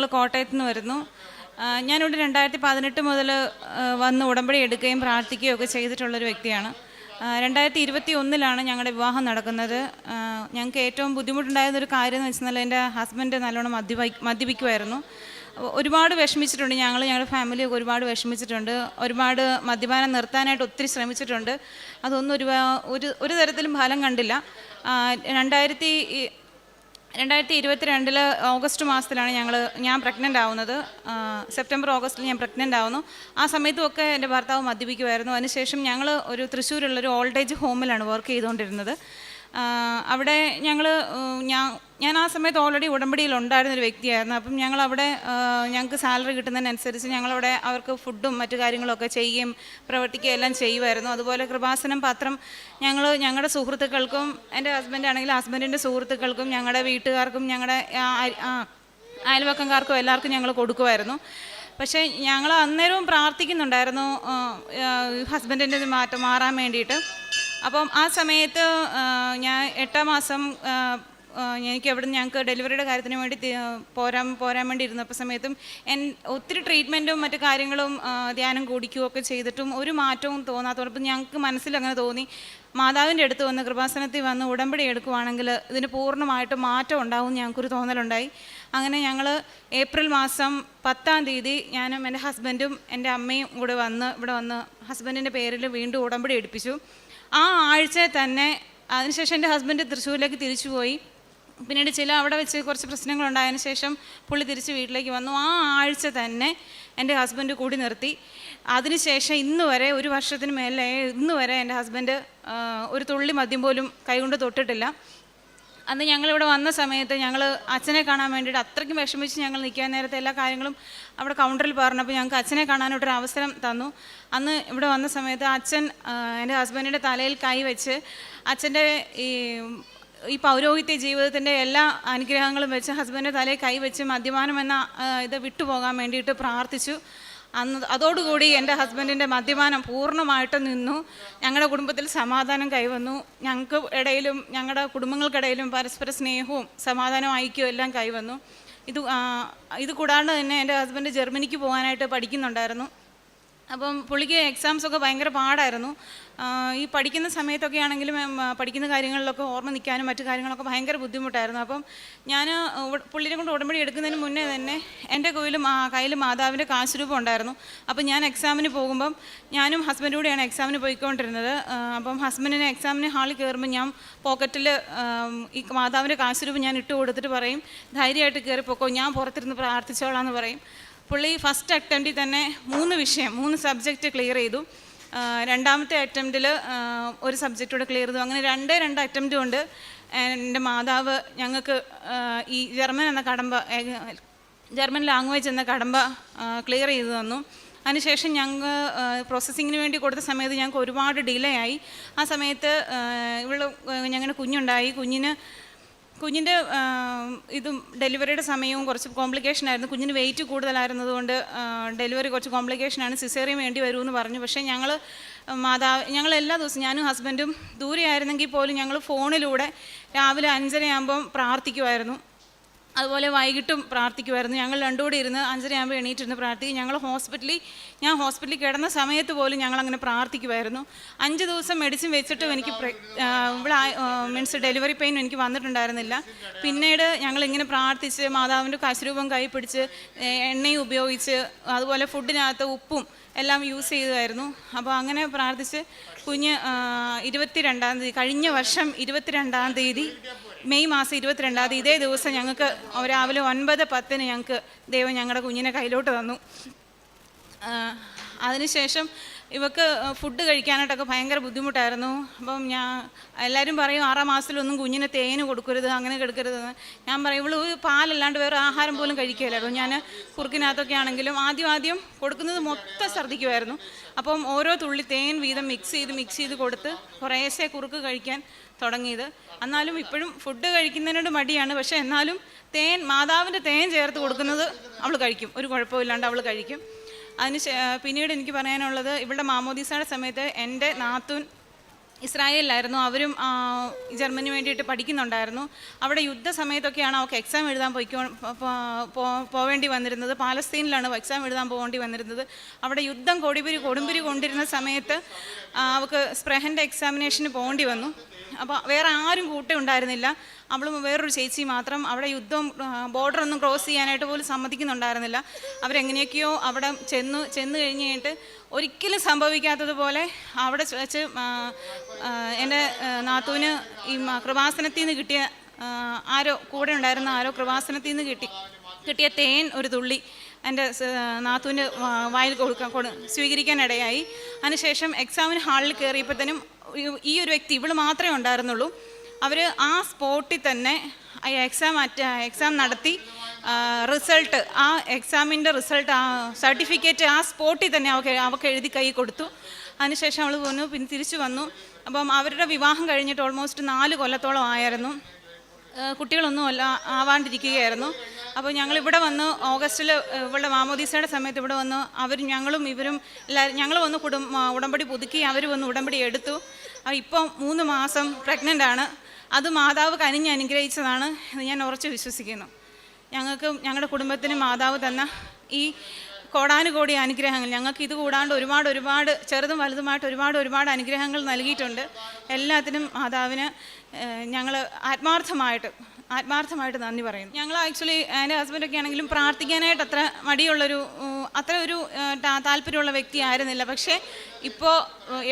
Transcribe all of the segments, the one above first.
ഞങ്ങൾ കോട്ടയത്ത് നിന്ന് വരുന്നു. ഞാനിവിടെ രണ്ടായിരത്തി പതിനെട്ട് മുതൽ വന്ന് ഉടമ്പടി എടുക്കുകയും പ്രാർത്ഥിക്കുകയും ഒക്കെ ചെയ്തിട്ടുള്ളൊരു വ്യക്തിയാണ്. രണ്ടായിരത്തി ഇരുപത്തി ഒന്നിലാണ് ഞങ്ങളുടെ വിവാഹം നടക്കുന്നത്. ഞങ്ങൾക്ക് ഏറ്റവും ബുദ്ധിമുട്ടുണ്ടായിരുന്നൊരു കാര്യം എന്ന് വെച്ചാൽ എന്റെ ഹസ്ബൻഡ് നല്ലോണം മദ്യപി മദ്യപിക്കുമായിരുന്നു ഒരുപാട് വിഷമിച്ചിട്ടുണ്ട് ഞങ്ങൾ ഞങ്ങളുടെ ഫാമിലി ഒക്കെ ഒരുപാട് വിഷമിച്ചിട്ടുണ്ട്. ഒരുപാട് മദ്യപാനം നിർത്താനായിട്ട് ഒത്തിരി ശ്രമിച്ചിട്ടുണ്ട്. അതൊന്നും ഒരു ഒരു തരത്തിലും ഫലം കണ്ടില്ല. രണ്ടായിരത്തി രണ്ടായിരത്തി ഇരുപത്തിരണ്ടിൽ ഓഗസ്റ്റ് മാസത്തിലാണ് ഞങ്ങൾ ഞാൻ പ്രഗ്നന്റ് ആവുന്നത്. സെപ്റ്റംബർ ഓഗസ്റ്റിൽ ഞാൻ പ്രഗ്നന്റ് ആവുന്നു. ആ സമയത്തുമൊക്കെ എന്റെ ഭർത്താവ് മദ്യപിക്കുമായിരുന്നു അതിനുശേഷം ഞങ്ങൾ ഒരു തൃശ്ശൂരുള്ളൊരു ഓൾഡ് ഏജ് ഹോമിലാണ് വർക്ക് ചെയ്തുകൊണ്ടിരുന്നത്. അവിടെ ഞങ്ങൾ ഞാൻ ആ സമയത്ത് ഓൾറെഡി ഉടമ്പടിയിൽ ഉണ്ടായിരുന്ന ഒരു വ്യക്തിയായിരുന്നു. അപ്പം ഞങ്ങൾ അവിടെ ഞങ്ങൾക്ക് സാലറി കിട്ടുന്നതിനനുസരിച്ച് ഞങ്ങളവിടെ അവർക്ക് ഫുഡും മറ്റു കാര്യങ്ങളൊക്കെ ചെയ്യുകയും പ്രവർത്തിക്കുകയും എല്ലാം ചെയ്യുമായിരുന്നു. അതുപോലെ കൃപാസനം പത്രം ഞങ്ങൾ ഞങ്ങളുടെ സുഹൃത്തുക്കൾക്കും എന്റെ ഹസ്ബൻഡ് ആണെങ്കിൽ ഹസ്ബൻഡിന്റെ സുഹൃത്തുക്കൾക്കും ഞങ്ങളുടെ വീട്ടുകാർക്കും ഞങ്ങളുടെ അയൽവക്കംകാർക്കും എല്ലാവർക്കും ഞങ്ങൾ കൊടുക്കുമായിരുന്നു. പക്ഷേ ഞങ്ങൾ അന്നേരവും പ്രാർത്ഥിക്കുന്നുണ്ടായിരുന്നു ഹസ്ബൻഡിന്റെ മാറ്റം മാറാൻ വേണ്ടിയിട്ട്. അപ്പം ആ സമയത്ത് ഞാൻ എട്ടാം മാസം എനിക്ക് എവിടെ ഞങ്ങൾക്ക് ഡെലിവറിയുടെ കാര്യത്തിന് വേണ്ടി പോരാൻ പോരാൻ വേണ്ടി ഇരുന്നപ്പോൾ സമയത്തും എൻ ഒത്തിരി ട്രീറ്റ്മെന്റും മറ്റു കാര്യങ്ങളും ധ്യാനം കൂടിക്കുകയൊക്കെ ചെയ്തിട്ടും ഒരു മാറ്റവും തോന്നാത്തോടൊപ്പം ഞങ്ങൾക്ക് മനസ്സിലങ്ങനെ തോന്നി മാതാവിന്റെ അടുത്ത് വന്ന് കൃപാസനത്തിൽ വന്ന് ഉടമ്പടി എടുക്കുവാണെങ്കിൽ ഇതിന് പൂർണമായിട്ട് മാറ്റം ഉണ്ടാവും ഞങ്ങൾക്കൊരു തോന്നലുണ്ടായി. അങ്ങനെ ഞങ്ങൾ ഏപ്രിൽ മാസം പത്താം തീയതി ഞാനും എന്റെ ഹസ്ബൻഡും എന്റെ അമ്മയും കൂടെ വന്ന് ഇവിടെ വന്ന് ഹസ്ബൻഡിന്റെ പേരിൽ വീണ്ടും ഉടമ്പടി എടുപ്പിച്ചു. ആ ആഴ്ച തന്നെ അതിനുശേഷം എന്റെ ഹസ്ബൻഡ് തൃശ്ശൂരിലേക്ക് തിരിച്ചുപോയി പിന്നീട് ചില അവിടെ വെച്ച് കുറച്ച് പ്രശ്നങ്ങളുണ്ടായതിനു ശേഷം പുള്ളി തിരിച്ച് വീട്ടിലേക്ക് വന്നു. ആ ആഴ്ച തന്നെ എന്റെ ഹസ്ബൻഡ് കൂടി നിർത്തി. അതിനുശേഷം ഇന്ന് വരെ ഒരു വർഷത്തിന് മേലെ ഇന്ന് വരെ എന്റെ ഹസ്ബൻഡ് ഒരു തുള്ളി മദ്യം പോലും കൈകൊണ്ട് തൊട്ടിട്ടില്ല. അന്ന് ഞങ്ങളിവിടെ വന്ന സമയത്ത് ഞങ്ങൾ അച്ഛനെ കാണാൻ വേണ്ടിയിട്ട് അത്രയ്ക്കും വിഷമിച്ച് ഞങ്ങൾ നിൽക്കാൻ നേരത്തെ എല്ലാ കാര്യങ്ങളും അവിടെ കൗണ്ടറിൽ പറഞ്ഞപ്പോൾ ഞങ്ങൾക്ക് അച്ഛനെ കാണാനായിട്ടൊരു അവസരം തന്നു. അന്ന് ഇവിടെ വന്ന സമയത്ത് അച്ഛൻ എന്റെ ഹസ്ബൻഡിന്റെ തലയിൽ കൈ വെച്ച് അച്ഛന്റെ ഈ ഈ പൗരോഹിത്യ ജീവിതത്തിന്റെ എല്ലാ അനുഗ്രഹങ്ങളും വെച്ച് ഹസ്ബൻഡിന്റെ തലയിൽ കൈ വെച്ച് മദ്യപാനം എന്ന ഇത് വിട്ടുപോകാൻ വേണ്ടിയിട്ട് പ്രാർത്ഥിച്ചു. അന്ന് അതോടുകൂടി എന്റെ ഹസ്ബൻഡിന്റെ മദ്യപാനം പൂർണമായിട്ട് നിന്നു. ഞങ്ങളുടെ കുടുംബത്തിൽ സമാധാനം കൈവന്നു. ഞങ്ങൾക്ക് ഇടയിലും ഞങ്ങളുടെ കുടുംബങ്ങൾക്കിടയിലും പരസ്പര സ്നേഹവും സമാധാനവും ഐക്യവും എല്ലാം കൈവന്നു. ഇത് ഇത് കൂടാണ്ട് തന്നെ എന്റെ ഹസ്ബൻഡ് ജർമ്മനിക്ക് പോകാനായിട്ട് പഠിക്കുന്നുണ്ടായിരുന്നു. അപ്പം പുള്ളിക്ക് എക്സാംസ് ഒക്കെ ഭയങ്കര പാടായിരുന്നു. ഈ പഠിക്കുന്ന സമയത്തൊക്കെ ആണെങ്കിലും പഠിക്കുന്ന കാര്യങ്ങളിലൊക്കെ ഓർമ്മ നിൽക്കാനും മറ്റു കാര്യങ്ങളൊക്കെ ഭയങ്കര ബുദ്ധിമുട്ടായിരുന്നു. അപ്പം ഞാൻ പുള്ളിനെ കൊണ്ട് ഉടമ്പടി എടുക്കുന്നതിന് മുന്നേ തന്നെ എന്റെ കയ്യിൽ കയ്യിൽ മാതാവിന്റെ കാശുരൂപം ഉണ്ടായിരുന്നു. അപ്പം ഞാൻ എക്സാമിന് പോകുമ്പം ഞാനും ഹസ്ബൻഡ് കൂടെയാണ് എക്സാമിന് പോയിക്കൊണ്ടിരുന്നത്. അപ്പം ഹസ്ബൻഡിന് എക്സാമിന് ഹാളിൽ കയറുമ്പോൾ ഞാൻ പോക്കറ്റിൽ ഈ മാതാവിന്റെ കാശുരൂപം ഞാൻ ഇട്ട് കൊടുത്തിട്ട് പറയും ധൈര്യമായിട്ട് കയറിപ്പോക്കോ ഞാൻ പുറത്തിരുന്ന് പ്രാർത്ഥിച്ചോളാം എന്ന് പറയും. പുള്ളി ഫസ്റ്റ് അറ്റംപ്റ്റിൽ തന്നെ മൂന്ന് വിഷയം മൂന്ന് സബ്ജക്റ്റ് ക്ലിയർ ചെയ്തു. രണ്ടാമത്തെ അറ്റംപ്റ്റിൽ ഒരു സബ്ജക്റ്റ് കൂടെ ക്ലിയർ ചെയ്തു. അങ്ങനെ രണ്ടേ രണ്ട് അറ്റംപ്റ്റ് കൊണ്ട് എന്റെ മാതാവ് ഞങ്ങൾക്ക് ഈ ജർമ്മൻ എന്ന കടമ്പ ജർമ്മൻ ലാംഗ്വേജ് എന്ന കടമ്പ ക്ലിയർ ചെയ്തു തന്നു. അതിനുശേഷം ഞങ്ങൾ പ്രോസസ്സിങ്ങിന് വേണ്ടി കൊടുത്ത സമയത്ത് ഞങ്ങൾക്ക് ഒരുപാട് ഡിലേ ആയി. ആ സമയത്ത് ഇവിടെ ഞങ്ങളുടെ കുഞ്ഞുണ്ടായി. കുഞ്ഞിന് കുഞ്ഞിന്റെ ഇതും ഡെലിവറിയുടെ സമയവും കുറച്ച് കോംപ്ലിക്കേഷൻ ആയിരുന്നു. കുഞ്ഞിന് വെയിറ്റ് കൂടുതലായിരുന്നതുകൊണ്ട് ഡെലിവറി കുറച്ച് കോംപ്ലിക്കേഷനാണ് സിസേറിയൻ വേണ്ടി വരുമെന്ന് പറഞ്ഞു. പക്ഷേ ഞങ്ങൾ മാതാവ് ഞങ്ങൾ എല്ലാ ദിവസവും ഞാനും ഹസ്ബൻഡും ദൂരെ ആയിരുന്നെങ്കിൽ പോലും ഞങ്ങൾ ഫോണിലൂടെ രാവിലെ അഞ്ചരയാകുമ്പം പ്രാർത്ഥിക്കുമായിരുന്നു അതുപോലെ വൈകിട്ടും പ്രാർത്ഥിക്കുമായിരുന്നു ഞങ്ങൾ രണ്ടുകൂടി ഇരുന്ന് അഞ്ചരയാകുമ്പോൾ എണീറ്റിരുന്ന് പ്രാർത്ഥിക്കും ഞങ്ങൾ ഹോസ്പിറ്റലിൽ ഞാൻ ഹോസ്പിറ്റലിൽ കിടന്ന സമയത്ത് പോലും ഞങ്ങൾ അങ്ങനെ പ്രാർത്ഥിക്കുമായിരുന്നു അഞ്ച് ദിവസം മെഡിസിൻ വെച്ചിട്ടും എനിക്ക് ഇവിടെ മീൻസ് ഡെലിവറി പെയിൻ എനിക്ക് വന്നിട്ടുണ്ടായിരുന്നില്ല. പിന്നീട് ഞങ്ങൾ ഇങ്ങനെ പ്രാർത്ഥിച്ച് മാതാവിന്റെ കശുരൂപം കൈ പിടിച്ച് എണ്ണയും ഉപയോഗിച്ച് അതുപോലെ ഫുഡിനകത്ത് ഉപ്പും എല്ലാം യൂസ് ചെയ്തതായിരുന്നു അപ്പോൾ അങ്ങനെ പ്രാർത്ഥിച്ച് കുഞ്ഞ് ഇരുപത്തി രണ്ടാം തീയതി കഴിഞ്ഞ വർഷം ഇരുപത്തി രണ്ടാം തീയതി മെയ് മാസം ഇരുപത്തിരണ്ടാം തീയതി ഇതേ ദിവസം ഞങ്ങൾക്ക് രാവിലെ ഒൻപത് പത്തിന് ഞങ്ങൾക്ക് ദൈവം ഞങ്ങളുടെ കുഞ്ഞിനെ കയ്യിലോട്ട് തന്നു. അതിനുശേഷം ഇവക്ക് ഫുഡ് കഴിക്കാനായിട്ടൊക്കെ ഭയങ്കര ബുദ്ധിമുട്ടായിരുന്നു. അപ്പം ഞാൻ എല്ലാവരും പറയും ആറാം മാസത്തിലൊന്നും കുഞ്ഞിന് തേന് കൊടുക്കരുത് അങ്ങനെ കെടുക്കരുതെന്ന് ഞാൻ പറയും ഇവൾ പാലല്ലാണ്ട് വേറെ ആഹാരം പോലും കഴിക്കുകയില്ലായിരുന്നു ഞാൻ കുറുക്കിനകത്തൊക്കെ ആണെങ്കിലും ആദ്യം ആദ്യം കൊടുക്കുന്നത് മൊത്തം ഛർദ്ദിക്കുമായിരുന്നു അപ്പം ഓരോ തുള്ളി തേൻ വീതം മിക്സ് ചെയ്ത് മിക്സ് ചെയ്ത് കൊടുത്ത് കുറേശ്ശെ കുറുക്ക് കഴിക്കാൻ തുടങ്ങിയത്. എന്നാലും ഇപ്പോഴും ഫുഡ് കഴിക്കുന്നതിനോട് മടിയാണ്. പക്ഷേ എന്നാലും തേൻ മാതാവിന്റെ തേൻ ചേർത്ത് കൊടുക്കുന്നത് അവൾ കഴിക്കും. ഒരു കുഴപ്പമില്ലാണ്ട് അവൾ കഴിക്കും. അതിന് പിന്നീട് എനിക്ക് പറയാനുള്ളത് ഇവിടെ മാമോദീസയുടെ സമയത്ത് എന്റെ നാത്തൂൻ ഇസ്രായേലിലായിരുന്നു. അവരും ജർമ്മനി വേണ്ടിയിട്ട് പഠിക്കുന്നുണ്ടായിരുന്നു. അവിടെ യുദ്ധ സമയത്തൊക്കെയാണ് അവർക്ക് എക്സാം എഴുതാൻ പോയിക്കോ പോവേണ്ടി വന്നിരുന്നത്. പാലസ്തീനിലാണ് എക്സാം എഴുതാൻ പോകേണ്ടി വന്നിരുന്നത്. അവിടെ യുദ്ധം കൊടിപിരി കൊടുമ്പിരി കൊണ്ടിരുന്ന സമയത്ത് അവർക്ക് സ്പ്രഹന്റെ എക്സാമിനേഷന് പോകേണ്ടി വന്നു. അപ്പോൾ വേറെ ആരും കൂട്ടം ഉണ്ടായിരുന്നില്ല. അവളും വേറൊരു ചേച്ചി മാത്രം അവിടെ യുദ്ധം ബോർഡർ ഒന്നും ക്രോസ് ചെയ്യാനായിട്ട് പോലും സമ്മതിക്കുന്നുണ്ടായിരുന്നില്ല. അവരെങ്ങനെയൊക്കെയോ അവിടെ ചെന്നു ചെന്ന് കഴിഞ്ഞ് കഴിഞ്ഞിട്ട് ഒരിക്കലും സംഭവിക്കാത്തതുപോലെ അവിടെ വെച്ച് എന്റെ നാത്തൂന് ഈ കൃപാസനത്തിൽ നിന്ന് കിട്ടിയ ആരോ കൂടെ ഉണ്ടായിരുന്ന ആരോ കൃപാസനത്തിൽ നിന്ന് കിട്ടി കിട്ടിയ തേൻ ഒരു തുള്ളി. എന്റെ നാത്തൂന് വായിൽ കൊടുക്കാൻ കൊടു സ്വീകരിക്കാനിടയായി. അതിനുശേഷം എക്സാമിന് ഹാളിൽ കയറിയപ്പോഴത്തേനും ഈ- ഒരു വ്യക്തി ഇവൾ മാത്രമേ ഉണ്ടായിരുന്നുള്ളൂ. അവർ ആ സ്പോട്ടിൽ തന്നെ എക്സാം അറ്റ എക്സാം നടത്തി റിസൾട്ട് ആ എക്സാമിന്റെ റിസൾട്ട് ആ സർട്ടിഫിക്കറ്റ് ആ സ്പോട്ടിൽ തന്നെ അവൾക്ക് അവൾക്ക് എഴുതി കൈ കൊടുത്തു. അതിനുശേഷം അവൾ പോന്നു പിന്നെ തിരിച്ചു വന്നു. അപ്പം അവരുടെ വിവാഹം കഴിഞ്ഞിട്ട് ഓൾമോസ്റ്റ് നാല് കൊല്ലത്തോളം ആയിരുന്നു. കുട്ടികളൊന്നും അല്ല ആവാണ്ടിരിക്കുകയായിരുന്നു. അപ്പോൾ ഞങ്ങൾ ഇവിടെ വന്ന് ഓഗസ്റ്റിൽ ഇവളുടെ മാമോദീസയുടെ സമയത്ത് ഇവിടെ വന്ന് അവർ ഞങ്ങളും ഇവരും എല്ലാവരും ഞങ്ങൾ വന്ന് കുടും ഉടമ്പടി പുതുക്കി അവർ വന്ന് ഉടമ്പടി എടുത്തു. ഇപ്പം മൂന്ന് മാസം പ്രഗ്നന്റ് ആണ്. അത് മാതാവ് കനിഞ്ഞ് അനുഗ്രഹിച്ചതാണ് എന്ന് ഞാൻ ഉറച്ച് വിശ്വസിക്കുന്നു. ഞങ്ങൾക്ക് ഞങ്ങളുടെ കുടുംബത്തിന് മാതാവ് തന്ന ഈ കോടാനുകോടി അനുഗ്രഹങ്ങൾ. ഞങ്ങൾക്ക് ഇത് കൂടാണ്ട് ഒരുപാട് ഒരുപാട് ചെറുതും വലുതുമായിട്ട് ഒരുപാട് ഒരുപാട് അനുഗ്രഹങ്ങൾ നൽകിയിട്ടുണ്ട്. എല്ലാത്തിനും മാതാവിന് ഞങ്ങൾ ആത്മാർത്ഥമായിട്ട് ആത്മാർത്ഥമായിട്ട് നന്ദി പറയുന്നു. ഞങ്ങൾ ആക്ച്വലി എന്റെ ഹസ്ബൻഡൊക്കെ ആണെങ്കിലും പ്രാർത്ഥിക്കാനായിട്ട് അത്ര മടിയുള്ളൊരു അത്ര ഒരു താല്പര്യമുള്ള വ്യക്തി ആയിരുന്നില്ല. പക്ഷേ ഇപ്പോൾ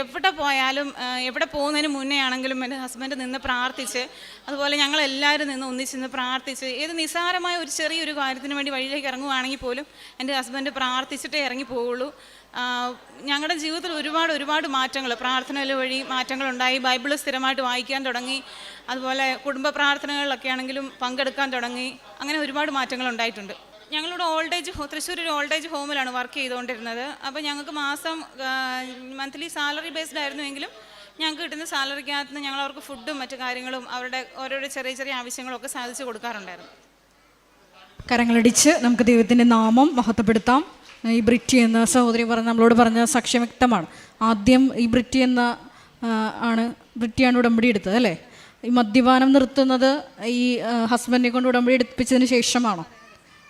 എവിടെ പോയാലും എവിടെ പോകുന്നതിന് മുന്നേ ആണെങ്കിലും എന്റെ ഹസ്ബൻഡ് നിന്ന് പ്രാർത്ഥിച്ച് അതുപോലെ ഞങ്ങൾ എല്ലാവരും നിന്ന് ഒന്നിച്ചിന്ന് പ്രാർത്ഥിച്ച് ഏത് നിസ്സാരമായ ഒരു ചെറിയൊരു കാര്യത്തിന് വേണ്ടി വഴിയിലേക്ക് ഇറങ്ങുവാണെങ്കിൽ പോലും എന്റെ ഹസ്ബൻഡ് പ്രാർത്ഥിച്ചിട്ടേ ഇറങ്ങി പോവുള്ളൂ ഞങ്ങളുടെ ജീവിതത്തിൽ ഒരുപാട് ഒരുപാട് മാറ്റങ്ങൾ പ്രാർത്ഥനകൾ വഴി മാറ്റങ്ങളുണ്ടായി. ബൈബിൾ സ്ഥിരമായിട്ട് വായിക്കാൻ തുടങ്ങി. അതുപോലെ കുടുംബ പ്രാർത്ഥനകളിലൊക്കെ ആണെങ്കിലും പങ്കെടുക്കാൻ തുടങ്ങി. അങ്ങനെ ഒരുപാട് മാറ്റങ്ങൾ ഉണ്ടായിട്ടുണ്ട് ഞങ്ങളുടെ ഓൾഡ് ഏജ് തൃശ്ശൂർ ഒരു ഓൾഡ് ഏജ് ഹോമിലാണ് വർക്ക് ചെയ്തുകൊണ്ടിരുന്നത്. അപ്പോൾ ഞങ്ങൾക്ക് മാസം മന്ത്ലി സാലറി ബേസ്ഡ് ആയിരുന്നുവെങ്കിലും ഞങ്ങൾക്ക് കിട്ടുന്ന സാലറിക്കകത്ത് നിന്ന് ഞങ്ങൾ അവർക്ക് ഫുഡും മറ്റു കാര്യങ്ങളും അവരുടെ ഓരോരോ ചെറിയ ചെറിയ ആവശ്യങ്ങളൊക്കെ സാധിച്ചു കൊടുക്കാറുണ്ടായിരുന്നു. കരങ്ങളടിച്ച് നമുക്ക് ദൈവത്തിന്റെ നാമം മഹത്വപ്പെടുത്താം. ഈ ബ്രിറ്റി എന്ന സഹോദരി പറഞ്ഞ നമ്മളോട് പറഞ്ഞ സാക്ഷ്യം വ്യക്തമാണ്. ആദ്യം ഈ ബ്രിറ്റി എന്ന ആണ് ബ്രിറ്റിയാണ് ഉടമ്പടി എടുത്തത് അല്ലേ? ഈ മദ്യപാനം നിർത്തുന്നത് ഈ ഹസ്ബൻഡിനെ കൊണ്ട് ഉടമ്പടി എടുപ്പിച്ചതിന് ശേഷമാണോ?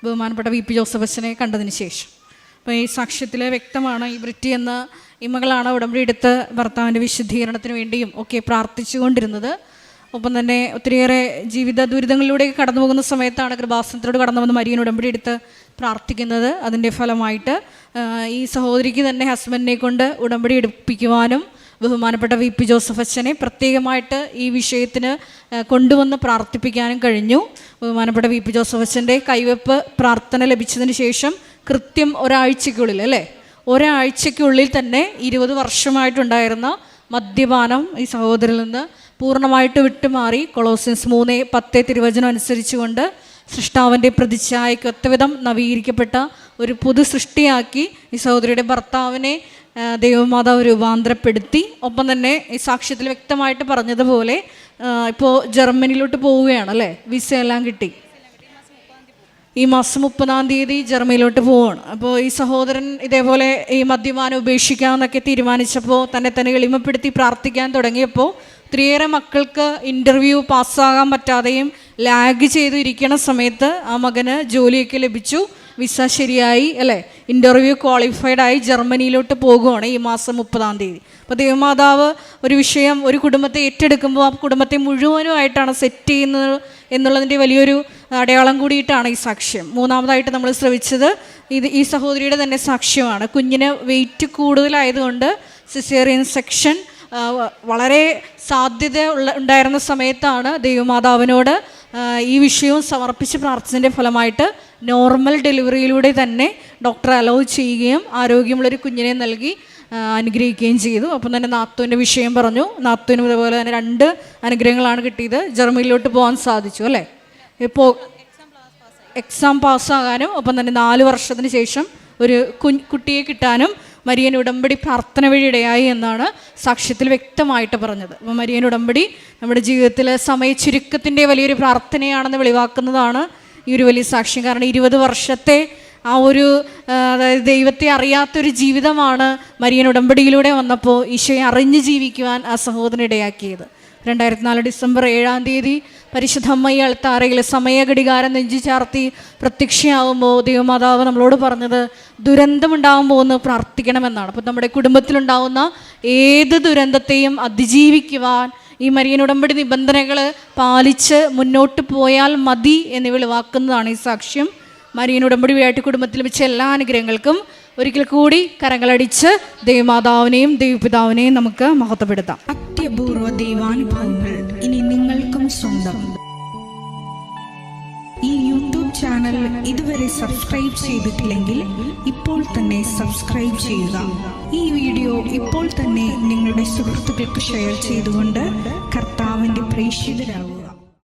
ബഹുമാനപ്പെട്ട വി. പി. ജോസഫ് അച്ഛനെ കണ്ടതിന് ശേഷം. അപ്പോൾ ഈ സാക്ഷ്യത്തിൽ വ്യക്തമാണ് ഈ ബ്രിറ്റി എന്ന ഇമകളാണ് മകളാണ് ഉടമ്പടി എടുത്ത് ഭർത്താവിന്റെ വിശുദ്ധീകരണത്തിന് വേണ്ടിയും ഒക്കെ പ്രാർത്ഥിച്ചുകൊണ്ടിരുന്നത്. ഒപ്പം തന്നെ ഒത്തിരിയേറെ ജീവിത ദുരിതങ്ങളിലൂടെ കടന്നു പോകുന്ന സമയത്താണ് കൃപാസനത്തിലൂടെ കടന്നു വന്ന് മരിയൻ ഉടമ്പടി എടുത്ത് പ്രാർത്ഥിക്കുന്നത് അതിന്റെ ഫലമായിട്ട് ഈ സഹോദരിക്ക് തന്നെ ഹസ്ബൻഡിനെ കൊണ്ട് ഉടമ്പടി എടുപ്പിക്കുവാനും ബഹുമാനപ്പെട്ട വി പി ജോസഫ് അച്ഛനെ പ്രത്യേകമായിട്ട് ഈ വിഷയത്തിന് കൊണ്ടുവന്ന് പ്രാർത്ഥിപ്പിക്കാനും കഴിഞ്ഞു. ബഹുമാനപ്പെട്ട വി പി ജോസഫ് അച്ഛന്റെ കൈവെപ്പ് പ്രാർത്ഥന ലഭിച്ചതിന് ശേഷം കൃത്യം ഒരാഴ്ചയ്ക്കുള്ളിൽ അല്ലേ? ഒരാഴ്ചയ്ക്കുള്ളിൽ തന്നെ ഇരുപത് വർഷമായിട്ടുണ്ടായിരുന്ന മദ്യപാനം ഈ സഹോദരിൽ നിന്ന് പൂർണമായിട്ട് വിട്ടുമാറി. കൊളോസിൻസ് മൂന്ന് പത്തേ തിരുവചനം അനുസരിച്ചുകൊണ്ട് സൃഷ്ടാവിന്റെ പ്രതിച്ഛായയ്ക്ക് ഒത്തവിധം നവീകരിക്കപ്പെട്ട ഒരു പുതു സൃഷ്ടിയാക്കി ഈ സഹോദരിയുടെ ഭർത്താവിനെ ദൈവമാതാവ് രൂപാന്തരപ്പെടുത്തി. ഒപ്പം തന്നെ ഈ സാക്ഷ്യത്തിൽ വ്യക്തമായിട്ട് പറഞ്ഞതുപോലെ ഇപ്പോൾ ജർമ്മനിയിലോട്ട് പോവുകയാണ് അല്ലേ? വിസ എല്ലാം കിട്ടി. ഈ മാസം മുപ്പതാം തീയതി ജർമ്മനിയിലോട്ട് പോവുകയാണ് അപ്പോൾ ഈ സഹോദരൻ ഇതേപോലെ ഈ മദ്യപാനം ഉപേക്ഷിക്കാമെന്നൊക്കെ തീരുമാനിച്ചപ്പോൾ തന്നെ തന്നെ എളിമപ്പെടുത്തി പ്രാർത്ഥിക്കാൻ തുടങ്ങിയപ്പോൾ ഒത്തിരിയേറെ മക്കൾക്ക് ഇന്റർവ്യൂ പാസ്സാകാൻ പറ്റാതെയും ലാഗ് ചെയ്തിരിക്കണ സമയത്ത് ആ മകന് ജോലിയൊക്കെ ലഭിച്ചു. വിസ ശരിയായി അല്ലേ? ഇന്റർവ്യൂ ക്വാളിഫൈഡ് ആയി ജർമ്മനിയിലോട്ട് പോകുവാണ് ഈ മാസം മുപ്പതാം തീയതി. അപ്പോൾ ദേവമാതാവ് ഒരു വിഷയം ഒരു കുടുംബത്തെ ഏറ്റെടുക്കുമ്പോൾ ആ കുടുംബത്തെ മുഴുവനുമായിട്ടാണ് സെറ്റ് ചെയ്യുന്നത് എന്നുള്ളതിന്റെ വലിയൊരു അടയാളം കൂടിയിട്ടാണ് ഈ സാക്ഷ്യം. മൂന്നാമതായിട്ട് നമ്മൾ ശ്രവിച്ചത് ഇത് ഈ സഹോദരിയുടെ തന്നെ സാക്ഷ്യമാണ്. കുഞ്ഞിന് വെയിറ്റ് കൂടുതലായതുകൊണ്ട് സിസേറിയൻ സെക്ഷൻ വളരെ സാധ്യത ഉള്ള ഉണ്ടായിരുന്ന സമയത്താണ് ദൈവമാതാവിനോട് ഈ വിഷയവും സമർപ്പിച്ച് പ്രാർത്ഥിച്ചതിന്റെ ഫലമായിട്ട് നോർമൽ ഡെലിവറിയിലൂടെ തന്നെ ഡോക്ടർ അലോ ചെയ്യുകയും ആരോഗ്യമുള്ളൊരു കുഞ്ഞിനെ നൽകി അനുഗ്രഹിക്കുകയും ചെയ്തു. അപ്പം തന്നെ നാത്തുവിന്റെ വിഷയം പറഞ്ഞു. നാത്തുവിനും ഇതുപോലെ തന്നെ രണ്ട് അനുഗ്രഹങ്ങളാണ് കിട്ടിയത്. ജർമ്മനിയിലോട്ട് പോകാൻ സാധിച്ചു അല്ലേ? ഇപ്പോൾ എക്സാം പാസ്സാകാനും ഒപ്പം തന്നെ നാല് വർഷത്തിന് ശേഷം ഒരു കുഞ്ഞ് കുട്ടിയെ കിട്ടാനും മരിയൻ ഉടമ്പടി പ്രാർത്ഥന വഴി ഇടയായി എന്നാണ് സാക്ഷ്യത്തിൽ വ്യക്തമായിട്ട് പറഞ്ഞത്. അപ്പോൾ മരിയൻ ഉടമ്പടി നമ്മുടെ ജീവിതത്തിലെ സമയ ചുരുക്കത്തിന്റെ വലിയൊരു പ്രാർത്ഥനയാണെന്ന് വെളിവാക്കുന്നതാണ് ഈ ഒരു വലിയ സാക്ഷ്യം. കാരണം ഇരുപത് വർഷത്തെ ആ ഒരു അതായത് ദൈവത്തെ അറിയാത്തൊരു ജീവിതമാണ് മരിയൻ ഉടമ്പടിയിലൂടെ വന്നപ്പോൾ ഈശോയെ അറിഞ്ഞ് ജീവിക്കുവാൻ ആ സഹോദരൻ ഇടയാക്കിയത്. രണ്ടായിരത്തി നാല് ഡിസംബർ ഏഴാം തീയതി പരിശുദ്ധ അമ്മയെ അൾത്താറയിൽ സമയഘടികാരം നെഞ്ചു ചാർത്തി പ്രത്യക്ഷയാവുമ്പോൾ ദൈവമാതാവ് നമ്മളോട് പറഞ്ഞത് ദുരന്തമുണ്ടാകുമ്പോൾ ഒന്ന് പ്രാർത്ഥിക്കണമെന്നാണ്. അപ്പോൾ നമ്മുടെ കുടുംബത്തിലുണ്ടാവുന്ന ഏത് ദുരന്തത്തെയും അതിജീവിക്കുവാൻ ഈ മരിയൻ ഉടമ്പടി നിബന്ധനകൾ പാലിച്ച് മുന്നോട്ട് പോയാൽ മതി എന്ന് വെളിവാക്കുന്നതാണ് ഈ സാക്ഷ്യം. മരിയൻ ഉടമ്പടി കുടുംബത്തിൽ വെച്ച എല്ലാ അനുഗ്രഹങ്ങൾക്കും ഒരിക്കൽ കൂടി കരങ്ങളടിച്ച് ദൈവമാതാവിനെയും ദൈവപിതാവിനെയും നമുക്ക് മഹത്വപ്പെടുത്താം. അത്യപൂർവ ദൈവാനുഭവങ്ങൾ ഇനി നിങ്ങൾക്കും സ്വന്തം. ഈ യൂട്യൂബ് ചാനൽ ഇതുവരെ സബ്സ്ക്രൈബ് ചെയ്തിട്ടില്ലെങ്കിൽ ഇപ്പോൾ തന്നെ സബ്സ്ക്രൈബ് ചെയ്യുക. ഈ വീഡിയോ ഇപ്പോൾ തന്നെ നിങ്ങളുടെ സുഹൃത്തുക്കൾക്ക് ഷെയർ ചെയ്തുകൊണ്ട് കർത്താവിന്റെ പ്രേക്ഷിതരാകുക.